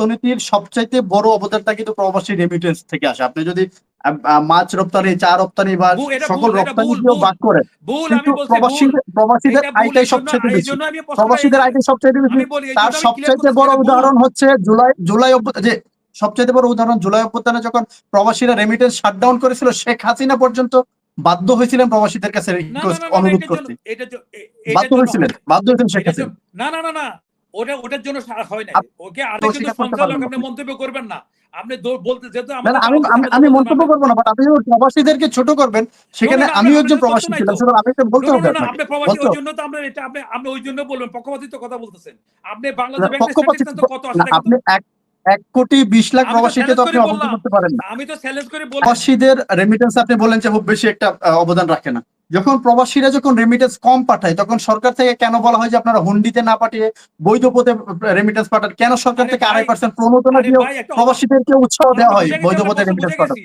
অর্থনীতির সবচাইতে বড় অবদানটা কিন্তু প্রবাসী রেমিটেন্স থেকে আসে। আপনি যদি মাছ রপ্তানি চা রপ্তানি বা সকল রপ্তানি। বাদ করে প্রবাসীদের আয়টাই সবচেয়ে বেশি। প্রবাসীদের আয়টাই সবচেয়ে বেশি। তার সবচাইতে বড় উদাহরণ হচ্ছে জুলাই জুলাই যে সবচাইতে বড় উদাহরণ জুলাই অভ্যুত্থানে যখন প্রবাসীরা রেমিটেন্স শাটডাউন করেছিল শেখ হাসিনা পর্যন্ত বাধ্য হয়েছিলেন প্রবাসীদের কাছে অনুরোধ করতে। বাধ্য হয়েছিলেন বাধ্য হয়েছিলেন শেখ হাসিনা। না না না না। ওটা ওটার জন্য হয় না ওকে আরে কিন্তু সঞ্চালক আপনি না। মন্তব্য করবেন না আপনি বলতে যেহেতু না, না, আমি আমি মন্তব্য। করব না বাট আপনি প্রবাসীদেরকে ছোট করবেন সেখানে না, না, আমিও একজন প্রবাসী ছিলাম। সুতরাং আমি তো বলতে হবে no, আপনি প্রবাসী ওই জন্য তো আমরা এটা আপনি আপনি ওই জন্য বলবেন পক্ষপাতিত্ব কথা বলতেছেন আপনি বাংলাদেশ ব্যাংকের কত না? আপনি এক এক কোটি বিশ লাখ প্রবাসীকে তো আপনি বললাম। করতে পারেন না আমি তো চ্যালেঞ্জ করে বললাম প্রবাসীদের রেমিটেন্স আপনি বলেন যে খুব বেশি একটা অবদান রাখে না যখন প্রবাসীরা যখন রেমিটেন্স কম পাঠায় তখন সরকার থেকে কেন বলা হয় যে আপনারা হুন্ডিতে না পাঠিয়ে বৈধ পথে রেমিটেন্স পাঠান? কেন সরকার থেকে আড়াই পার্সেন্ট প্রণোদনা দিয়ে প্রবাসীদেরকে উৎসাহ দেওয়া হয় বৈধ পথে রেমিটেন্স পাঠান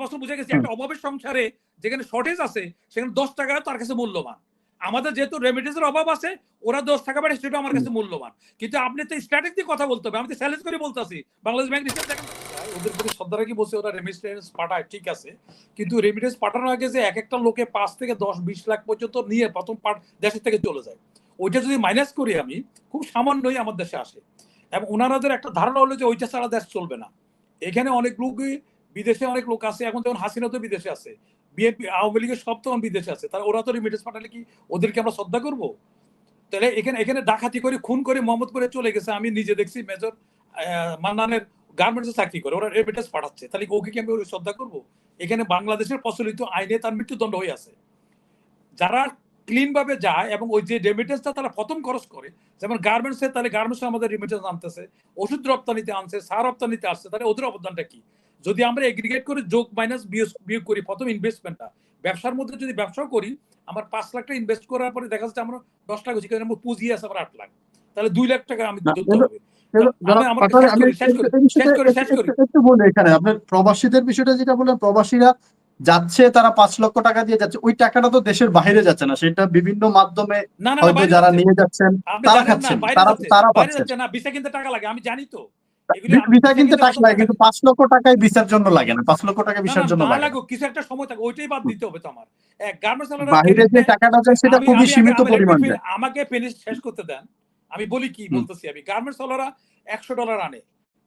প্রশ্ন বুঝে গেছি একটা অভাবের সংসারে যেখানে শর্টেজ আছে সেখানে দশ টাকা তার কাছে মূল্যবান। আমাদের যেহেতু রেমিটেন্সের অভাব আছে ওরা দশ টাকা পাঠায় সেটা আমার কাছে মূল্যবান। কিন্তু আপনি তো স্ট্র্যাটেজি কথা বলতে হবে আমি তো চ্যালেঞ্জ করে বলতেছি। বাংলাদেশ ব্যাংক রিসার্চ দেখেন। ওদের প্রতি শ্রদ্ধা রাখি বসে ওরা রেমিটেন্স পাঠায়, ঠিক আছে। কিন্তু রেমিটেন্স পাঠানোর আগে যে এক একটা লোকে পাঁচ থেকে দশ, বিশ লাখ পর্যন্ত নিয়ে প্রথম পাঠ দেশের থেকে চলে যায়। ওইটা যদি মাইনাস করি আমি, খুব সামান্যই আমার দেশে আসে। এবং ওনারাদের একটা ধারণা হলো যে ওইটা ছাড়া দেশ চলবে না। এখানে অনেক লোকই বিদেশে অনেক লোক আছে, এখন যেমন হাসিনা তো বিদেশে আছে, বিএনপি, আওয়ামী লীগের সব তখন বিদেশে আছে। তাহলে ওরা তো রিমিটেন্স পাঠালে কি ওদেরকে আমরা শ্রদ্ধা করব? তাহলে এখানে এখানে ডাকাতি করে, খুন করে মোহাম্মদ করে চলে গেছে। আমি নিজে দেখছি মেজর মান্নানের গার্মেন্টসে চাকরি করে ওরা রেমিটেন্স পাঠাচ্ছে। তাহলে ওকে কি আমি শ্রদ্ধা করব? এখানে বাংলাদেশের প্রচলিত আইনে তার মৃত্যুদণ্ড হয়ে আছে। যারা ক্লিন ভাবে যায় এবং ওই যে রেমিটেন্সটা তারা প্রথম খরচ করে যেমন গার্মেন্টসে তাহলে গার্মেন্টসে আমাদের রেমিটেন্স আনতেছে ওষুধ রপ্তানিতে আনছে সার রপ্তানিতে আসছে তাহলে ওদের অবদানটা কি? যদি আমরা এগ্রিগেট করে যোগ মাইনাস বিয়োগ করি প্রথম ইনভেস্টমেন্টটা ব্যবসার মধ্যে যদি ব্যবসা করি আমার পাঁচ লাখ টাকা ইনভেস্ট করার পরে দেখা যাচ্ছে আমরা দশ লাখ হচ্ছে আমার পুঁজি আছে আমার আট লাখ। তাহলে দুই লাখ টাকা আমি আপনার- প্রবাসীদের বিষয়টা যেটা বললেন প্রবাসীরা যাচ্ছে তারা পাঁচ লক্ষ টাকা দিয়ে যাচ্ছে ওই টাকাটা তো দেশের বাইরে যাচ্ছে না সেটা বিভিন্ন মাধ্যমে হয়তো যারা নিয়ে যাচ্ছেন তারা খাচ্ছেন, তারা- তারা পাচ্ছেন। ভিসা কিনতে টাকা লাগে আমি জানি তো। ভিসা কিনতে টাকা লাগে কিন্তু পাঁচ লক্ষ টাকায় ভিসার জন্য লাগে না পাঁচ লক্ষ টাকা ভিসার জন্য লাগে। কিছু একটা সময় থাকে ওইটাই বাদ দিতে হবে তো আমার গার্মেন্টস বাইরে যে টাকাটা যায় সেটা খুবই সীমিত পরিমাণ আমাকে ফিনিশ শেষ করতে দেন। আমি বলি কি বলতেছি আমি গার্মেন্টস ওয়ালারা একশো ডলার আনে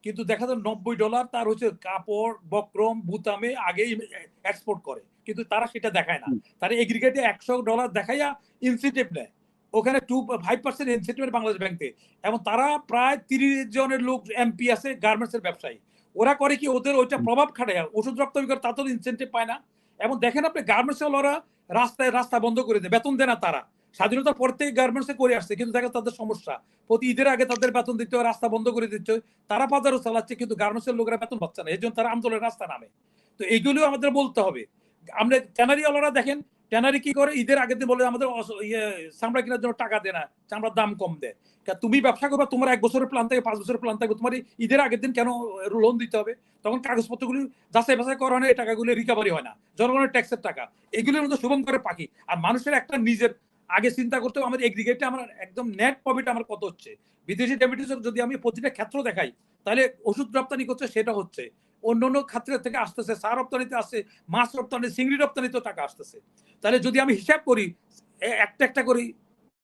কিন্তু দেখা যায় নব্বই ডলার তার হচ্ছে কাপড় বক্রম বুতামে আগেই এক্সপোর্ট করে কিন্তু তারা সেটা দেখায় না। তারা এগ্রিগেটে একশো ডলার দেখাইয়া ইনসেন্টিভ নেয়। ওখানে two five percent incentive Bangladesh ব্যাংকে এবং তারা প্রায় তিরিশ জনের লোক এমপি আছে গার্মেন্টস এর ব্যবসায়ী। ওরা করে কি ওদের ওইটা প্রভাব খাটায়। ওষুধ রপ্তানি করে তা তো ইনসেন্টিভ পায় না। এবং দেখেন আপনি গার্মেন্টস ওরা রাস্তায় রাস্তা বন্ধ করে দেয় বেতন দেয় না তারা। স্বাধীনতার পর থেকে গার্মেন্টসে করে আসছে, কিন্তু দেখেন তাদের সমস্যা। প্রতি ঈদের আগে তাদের বেতন দিতে হয়, রাস্তা বন্ধ করে হয়। তারা বাজারও চালাচ্ছে, কিন্তু গার্মেন্টসের লোকেরা বেতন পাচ্ছে না। এই জন্য তারা আন্দোলনের রাস্তা নামে। তো এইগুলো আমাদের বলতে হবে। আমরা ট্যানারি ওয়ালারা দেখেন, ট্যানারি কি করে? ঈদের আগের দিন বলে আমাদের ইয়ে চামড়া কেনার জন্য টাকা দেয় না, চামড়ার দাম কম দেয়। তুমি ব্যবসা করবে, তোমার এক বছরের প্ল্যান থাকে, পাঁচ বছরের প্ল্যান থাকবে, তোমার ঈদের আগের দিন কেন লোন দিতে হবে? তখন কাগজপত্রগুলি যাচাই বাছাই করা হয় না, এই টাকাগুলো রিকভারি হয় না। জনগণের ট্যাক্সের টাকা। এগুলোর মধ্যে শুভম করে পাখি। আর মানুষের একটা নিজের আগে চিন্তা করতে হবে আমার এগ্রিগেটে আমার একদম নেট প্রফিট আমার কত হচ্ছে? বিদেশি ডেমিটিস যদি আমি প্রতিটা ক্ষেত্র দেখাই, তাহলে ওষুধ রপ্তানি করছে, সেটা হচ্ছে। অন্য অন্য ক্ষেত্রের থেকে আসতেছে, সার রপ্তানিতে আসছে, মাছ রপ্তানি, চিংড়ি রপ্তানিতেও টাকা আসতেছে। তাহলে যদি আমি হিসাব করি একটা একটা করি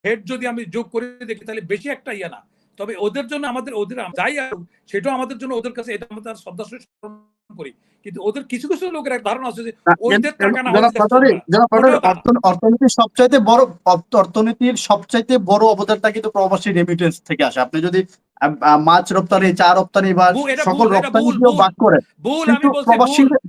হেড যদি আমি যোগ করে দেখি, তাহলে বেশি একটা ইয়ে না। তবে ওদের জন্য আমাদের ওদের যাই সেটাও আমাদের জন্য ওদের কাছে এটা আমাদের শ্রদ্ধা স্মরণ করি। কিন্তু ওদের কিছু কিছু লোকের এক ধারণা আছে যে ওদের টাকা না অর্থনীতির সবচাইতে বড় অর্থনীতির সবচাইতে বড় অবদানটা কিন্তু প্রবাসী রেমিটেন্স থেকে আসে। আপনি যদি মাছ রপ্তানি চা রপ্তানি বা সকল রপ্তানি বাদ করে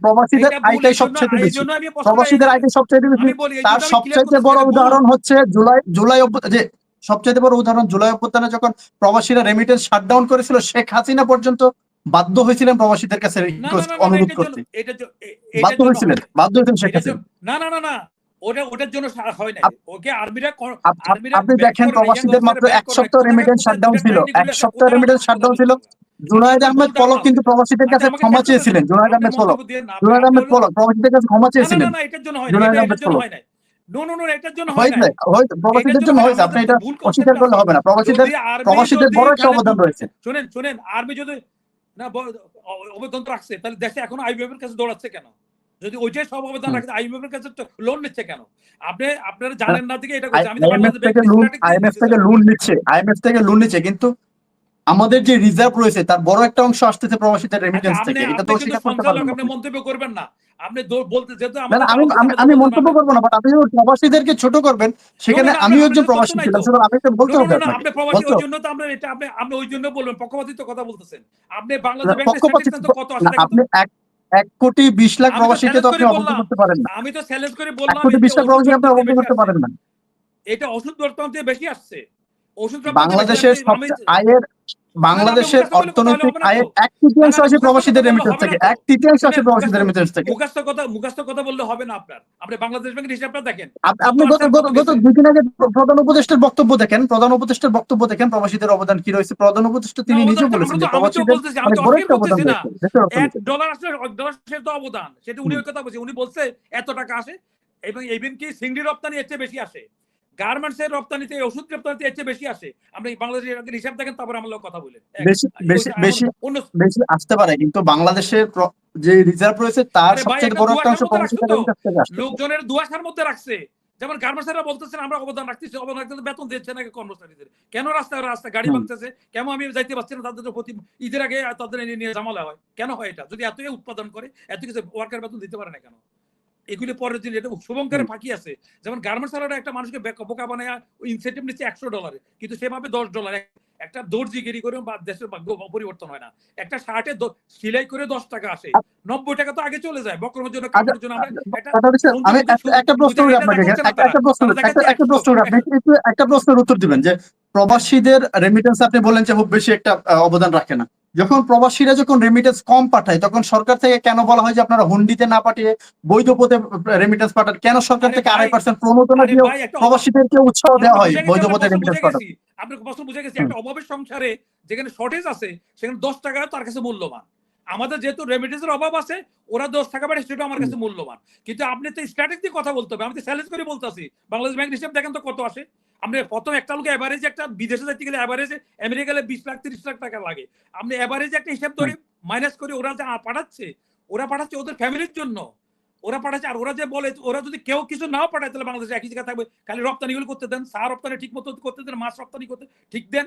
প্রবাসীদের আয়টাই সবচেয়ে বেশি। প্রবাসীদের আয়টাই সবচেয়ে বেশি। তার সবচাইতে বড় উদাহরণ হচ্ছে জুলাই জুলাই যে সবচাইতে বড় উদাহরণ জুলাই অভ্যুত্থানে যখন প্রবাসীরা রেমিটেন্স শাটডাউন করেছিল শেখ হাসিনা পর্যন্ত বাধ্য হয়েছিলেন প্রবাসীদের কাছে অনুরোধ করতে। বাধ্য হয়েছিলেন বাধ্য হয়েছিলেন শেখ হাসিনা। না না না না ওটা ওটার জন্য হয় না ওকে আর্মিরা ক- আপ- আপ- আর্মিরা আপনি দেখেন প্রবাসীদের মাত্র এক সপ্তাহ রেমিটেন্স শাটডাউন ছিল। এক সপ্তাহ রেমিটেন্স শাটডাউন ছিল। জুনায়দ আহমেদ পলক কিন্তু প্রবাসীদের কাছে ক্ষমা চেয়েছিলেন। জুনায়দ। আহমেদ পলক। জুনায়দ আহমেদ পলক প্রবাসীদের কাছে ক্ষমা চেয়েছিলেন। জুনায়দ আহমেদ পলক। না। No, no, no, এটার জন্য হয় না। প্রবাসীদের জন্য হয়েছে আপনি এটা অস্বীকার করলে হবে না প্রবাসীদের আর্মি প্রবাসীদের যদি বড় একটা অবদান রয়েছে। শুনেন শুনেন আর্মি যদি না অবদান রাখছে তাহলে দেশে এখন আইবিএফ এর কাছে দৌড়াচ্ছে কেন? যদি ওইটাই সব অবদান এর কাছে লোন নিচ্ছে কেন? আপনি আপনারা জানেন না দিকে এটা আমি আইএমএফ থেকে লোন থেকে নিচ্ছে আইএমএফ থেকে লোন নিচ্ছে কিন্তু আমাদের যে রিজার্ভ রয়েছে তার বড় একটা অংশ আসতেছে প্রবাসীদের রেমিটেন্স আচ্ছা, থেকে। এটা তো কিন্তু স্বীকার করতে পারবেন আপনি মন্তব্য করবেন না। আপনি বলতে যেহেতু আমি আমি আমি মন্তব্য করব না বাট আপনি প্রবাসীদেরকে ছোট করবেন সেখানে আমিও একজন প্রবাসী ছিলাম তো। সুতরাং আমি এটা বলতে হবে আপনি প্রবাসী ওই জন্য তো আমরা এটা আপনি আপনি ওই জন্য বলবেন পক্ষপাতিত্ব কথা বলতেছেন। আপনি বাংলাদেশ ব্যাংকের তো কত আছে তো? আপনি এক এক কোটি বিশ লাখ প্রবাসীকে তো আপনি অবগত করতে পারেন না। আমি তো চ্যালেঞ্জ করে এক কোটি বিশ লাখ আপনি অবগত করতে পারেন না। এটা ওষুধ রপ্তানিতে বেশি আসছে। ওষুধ বাংলাদেশের সবচেয়ে আয়ের বাংলাদেশের অর্থনৈতিক। আয়ের এক তৃতীয়াংশ আসে প্রবাসীদের রেমিটেন্স থেকে। এক তৃতীয়াংশ আসে প্রবাসীদের রেমিটেন্স থেকে। মুখস্থ কথা মুখস্থ কথা বললে হবে না আপনার। আপনি বাংলাদেশ ব্যাংকের হিসাবটা দেখেন। আপনি গত গত দুদিন আগে প্রধান উপদেষ্টার বক্তব্য দেখেন। প্রধান উপদেষ্টার বক্তব্য দেখেন প্রবাসীদের অবদান কি রয়েছে। প্রধান উপদেষ্টা তিনি নিজে বলেছেন যে প্রবাসীদের অনেক বড় একটা অবদান এক ডলার আসলে ডলার সে তো অবদান। সেটা উনি ওই কথা বলছে। উনি বলছে এত টাকা আসে এবং ইভেন কি সিঙ্গি রপ্তানি এর চেয়ে বেশি আসে। গার্মেন্টস এর রপ্তানিতে ওষুধ রপ্তানিতে এর চেয়ে বেশি আসে। আপনি বাংলাদেশের আগে হিসাব দেখেন তারপর আমার লোক কথা বলেন। বেশি বেশি বেশি বেশি আসতে পারে কিন্তু বাংলাদেশের যে রিজার্ভ রয়েছে তার সবচেয়ে বড় একটা অংশ লোকজনের দুয়াশার মধ্যে রাখছে। যেমন গার্মেন্টসরা বলতেছেন আমরা অবদান রাখতেছি অবদান রাখতে বেতন দিচ্ছে না কর্মচারীদের। কেন রাস্তায় রাস্তায় গাড়ি। ভাঙতেছে? কেন আমি যাইতে পারছি না? তাদের প্রতি ঈদের আগে তাদের নিয়ে ঝামেলা হয়। কেন হয় এটা? যদি এতই উৎপাদন করে এত কিছু ওয়ার্কার বেতন দিতে পারে না কেন? এগুলি পরের দিন এটা শুভঙ্করের ফাঁকি আছে। যেমন গার্মেন্টস ওয়ালারা একটা মানুষকে বোকা বানায় ইনসেন্টিভ নিচ্ছে একশো ডলারে কিন্তু সেভাবে দশ ডলার একটা দর্জিগিরি করে বা দেশের ভাগ্য পরিবর্তন হয় না। একটা শার্টে সিলাই করে দশ টাকা আসে। নব্বই টাকা তো আগে চলে যায়। বক্রমের জন্য কাপড়ের জন্য হচ্ছে, সৌন্দর্য আমি একটা- প্রশ্ন আপনাকে। একটা- প্রশ্ন একটা প্রশ্নের উত্তর দিবেন যে প্রবাসীদের রেমিটেন্স আপনি বলেন যে খুব বেশি একটা অবদান রাখে না। যখন প্রবাসীরা যখন রেমিটেন্স কম পাঠায় তখন সরকার থেকে কেন বলা হয় যে আপনারা হুন্ডিতে না পাঠিয়ে বৈধ পথে রেমিটেন্স পাঠান? কেন সরকার থেকে আড়াই পার্সেন্ট প্রণোদনা দিয়ে প্রবাসীদেরকে উৎসাহ দেওয়া হয় বৈধ পথে রেমিটেন্স পাঠান। আপনার প্রশ্ন বুঝে গেছি একটা অভাবের সংসারে যেখানে শর্টেজ আছে সেখানে দশ টাকা তার কাছে মূল্যবান। আমাদের যেহেতু রেমিটেন্সের অভাব আছে ওরা দশ টাকা বাড়ে সেটা আমার কাছে মূল্যবান। কিন্তু আপনি তো স্ট্র্যাটেজি কথা বলতে হবে আমি তো চ্যালেঞ্জ করে বলতেছি বাংলাদেশ ব্যাংক হিসেবে দেখেন তো কত আসে? আপনি প্রথম একটা লোক এভারেজ একটা বিদেশে যাইতে গেলে এভারেজ আমেরিকা গেলে বিশ লাখ তিরিশ লাখ টাকা লাগে। আপনি এভারেজ একটা হিসাব ধরে মাইনাস করে ওরা যে পাঠাচ্ছে ওরা পাঠাচ্ছে ওদের ফ্যামিলির জন্য। ওরা পাঠাচ্ছে আর ওরা যে বলে ওরা যদি কেউ কিছু নাও পাঠায় তাহলে বাংলাদেশে একই জায়গায় থাকবে। খালি রপ্তানিগুলো করতে দেন চা রপ্তানি ঠিক মতো করতে দেন মাছ রপ্তানি করতে ঠিক দেন।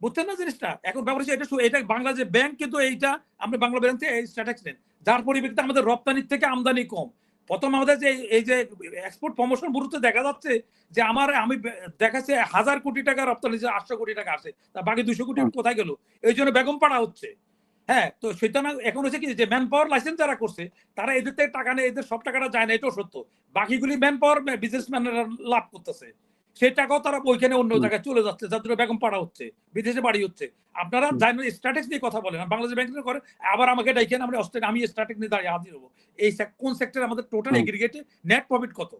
বুঝছেন না জিনিসটা? এখন ব্যাপার হচ্ছে এটা এটা বাংলাদেশ ব্যাংক কিন্তু এইটা আমরা বাংলা ব্যাংক থেকে এই স্ট্যাটাস নেন। যার পরিপ্রেক্ষিতে আমাদের রপ্তানির থেকে আমদানি কম। প্রথম আমাদের যে এই যে এক্সপোর্ট প্রমোশন ব্যুরোতে দেখা যাচ্ছে যে আমার আমি দেখাচ্ছে হাজার কোটি টাকা রপ্তানি যে আটশো কোটি টাকা আসে তা বাকি দুশো কোটি কোথায় গেল? এই জন্য বেগম পাড়া হচ্ছে। হ্যাঁ তো সেটা না এখন হচ্ছে কি যে ম্যান পাওয়ার লাইসেন্স যারা করছে তারা এদের থেকে টাকা নেই এদের সব টাকাটা যায় না এটাও সত্য। বাকিগুলি ম্যান পাওয়ার বিজনেসম্যানরা লাভ করতেছে। সেই টাকাও তারা ওইখানে অন্য জায়গায় চলে যাচ্ছে যার জন্য বেগম পাড়া হচ্ছে বিদেশে বাড়ি হচ্ছে। আপনারা স্ট্র্যাটেজি নিয়ে কথা বলেন বাংলাদেশ ব্যাংক করে আবার আমাকে ডাইকেন আমরা অস্ট্রেলিয়া আমি স্ট্র্যাটেজি নিয়ে দাঁড়িয়ে হাজির হব। এই কোন সেক্টরে আমাদের টোটাল এগ্রিগেটে নেট প্রফিট কত?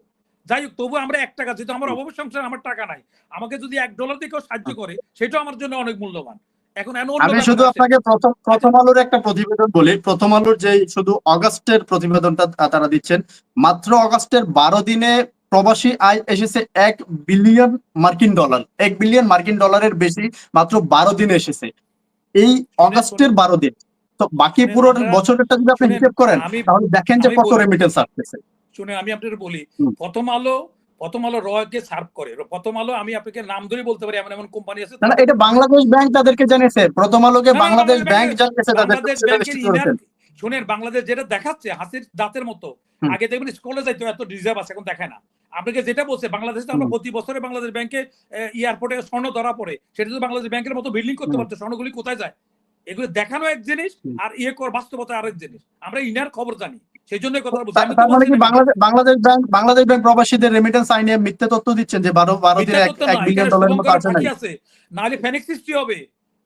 যাই হোক তবু আমরা এক টাকা যেহেতু আমার হুম। অভাবের সংসার আমার টাকা নাই। আমাকে যদি এক ডলার দিয়ে কেউ সাহায্য করে সেটাও আমার জন্য অনেক মূল্যবান। এখন আমি শুধু আপনাকে প্রথম প্রথম আলোর একটা প্রতিবেদন বলি। প্রথম আলোর যে শুধু অগাস্টের প্রতিবেদনটা তারা দিচ্ছেন মাত্র অগাস্টের বারো দিনে প্রবাসী আয় এসেছে এক বিলিয়ন মার্কিন ডলার। এক বিলিয়ন মার্কিন ডলারের বেশি মাত্র বারো দিনে এসেছে। এই অগাস্টের বারো দিন। তো বাকি পুরো বছরটা যদি আপনি হিসেব করেন তাহলে দেখেন যে কত রেমিটেন্স আসতেছে। শুনে আমি আপনাদের বলি প্রথম আলো প্রথম আলো রয়কে সার্ভ করে। প্রথম আলো আমি আপনাকে নাম ধরে বলতে পারি এমন এমন কোম্পানি আছে না এটা বাংলাদেশ ব্যাংক তাদেরকে জানিয়েছে। প্রথম আলোকে বাংলাদেশ ব্যাংক জানিয়েছে তাদের শুনেন বাংলাদেশ যেটা দেখাচ্ছে হাসির দাঁতের মতো। আগে দেখবেন স্কুলে যাইতো এত রিজার্ভ আছে এখন দেখায় না। আপনাকে যেটা বলছে বাংলাদেশে তো আমরা প্রতি বছরে বাংলাদেশ ব্যাংকে এয়ারপোর্টে স্বর্ণ ধরা পড়ে। সেটা যদি বাংলাদেশ ব্যাংকের মতো বিল্ডিং করতে। পারতো স্বর্ণগুলি কোথায় যায়? এগুলো দেখানো এক জিনিস আর ইয়ে কর বাস্তবতা আরেক জিনিস। আমরা ইনার খবর জানি। সেই জন্যই কথা বলছি। আমি তো মানে বলছি কি বাংলাদেশ বাংলাদেশ ব্যাংক বাংলাদেশ ব্যাংক প্রবাসীদের রেমিটেন্স আইনে মিথ্যে তথ্য দিচ্ছেন যে না, বিলিয়ন এখানে ডলারের মতো আছে নাই ফাঁকি ফেনিক্স সৃষ্টি হবে।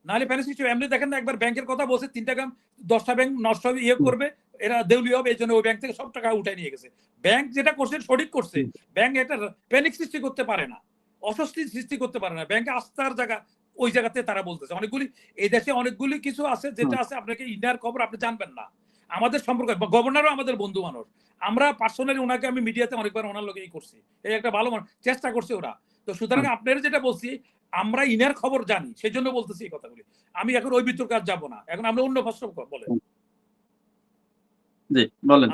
নাহলে ফেনিক্স সৃষ্টি এমনি দেখেন না একবার ব্যাংকের কথা বলছে তিনটা গ্রাম দশটা ব্যাংক নষ্ট হবে ইয়ে করবে এরা দেউলি হবে এই জন্য ওই ব্যাংক থেকে সব টাকা উঠাই নিয়ে গেছে। ব্যাংক যেটা করছে সঠিক করছে। ব্যাংক একটা প্যানিক সৃষ্টি করতে পারে না অস্বস্তি সৃষ্টি করতে পারে না। ব্যাংকে আস্থার জায়গা ওই জায়গাতে তারা বলতেছে। অনেকগুলি এই দেশে অনেকগুলি কিছু আছে যেটা আছে আপনাকে ইন্ডিয়ার খবর আপনি জানবেন না। আমাদের সম্পর্ক গভর্নরও আমাদের বন্ধু মানুষ। আমরা পার্সোনালি ওনাকে আমি মিডিয়াতে অনেকবার ওনার লোকেই করছি। এই একটা ভালো মানুষ চেষ্টা করছে ওরা। তো সুতরাং আপনারা যেটা বলছি আমরা ইনার খবর জানি সেই জন্য বলতেছি এই কথাগুলি। আমি এখন ওই বিতর্ক আর যাব না। এখন আমরা অন্য ভাষ্য বলেন।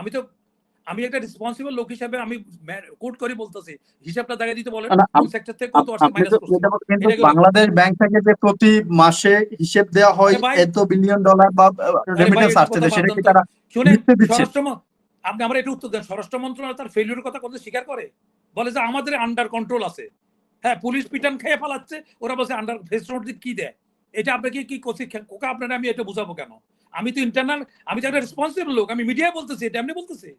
আমি তো আমি একটা রেসপন্সিবল লোক হিসাবে আমি কোট করে বলতেছি হিসাবটা দেখা দিতে বলেন কোন সেক্টর থেকে কত আসছে মাইনাস করছে বাংলাদেশ ব্যাংক থেকে যে প্রতি মাসে হিসেব দেওয়া হয় এত বিলিয়ন ডলার বা রেমিটেন্স আসছে সেটা কি তারা শুনে স্বরাষ্ট্র আপনি আমরা এটা উত্তর দেন। স্বরাষ্ট্র মন্ত্রণালয় তার ফেলিউর কথা কত স্বীকার করে? বলে যে আমাদের আন্ডার কন্ট্রোল আছে। হ্যাঁ পুলিশ পিটান খেয়ে ফেলাচ্ছে। ওরা বলছে আন্ডার ফেস নোট কি দেয়? এটা আপনাকে কি কোচি কোকা আপনারা আমি এটা বুঝাবো কেন? আমি তো ইন্টারনাল আমি তো একটা রেসপন্সিবল লোক আমি মিডিয়ায় বলতেছি এটা এমনি বলতেছি।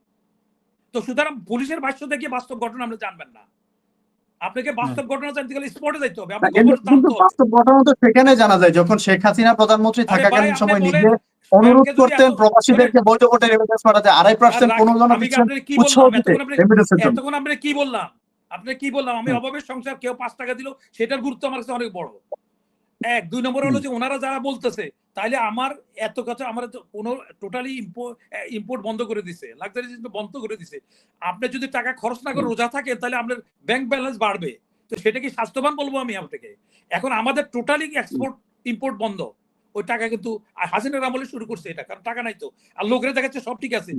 তো সুতরাং পুলিশের ভাষ্য দেখে বাস্তব ঘটনা আপনি জানবেন না। আপনাকে বাস্তব ঘটনা জানতে গেলে স্পটে যাইতে হবে। না, আপনার কিন্তু খবর কিন্তু জানতে হবে। বাস্তব ঘটনা তো সেখানে জানা যায় যখন শেখ হাসিনা প্রধানমন্ত্রী আরে ভাই, থাকাকালীন সময় বলেন, নিজে অনুরোধ করতেন প্রবাসীদেরকে বৈধ ভোটে পাঠাতে আড়াই পার্সেন্ট আর জন কি দিচ্ছেন উৎসাহ দিতে এতক্ষণ আপনি রেমিটেন্সের জন্য। এতক্ষণ আপনি কি বললাম? আপনি কি বললাম? আমি অভাবের সংসার কেউ পাঁচ টাকা দিল সেটার গুরুত্ব আমার কাছে অনেক বড়। এক দুই নম্বর হলো যে ওনারা যারা বলতেছে তাইলে আমার এত কথা আমার কোনো টোটালি ইম্পোর্ট বন্ধ করে দিছে লাক্সারি বন্ধ করে দিছে। আপনি যদি টাকা খরচ না করে রোজা থাকেন তাহলে আপনার ব্যাংক ব্যালেন্স বাড়বে। তো সেটা কি স্বাস্থ্যবান বলব আমি আপনাকে? এখন আমাদের টোটালি এক্সপোর্ট ইম্পোর্ট বন্ধ। ওই টাকা কিন্তু হাসিনার আমলে শুরু করছে এটা কারণ টাকা নাই তো। আর লোকেরা দেখাচ্ছে সব ঠিক আছে।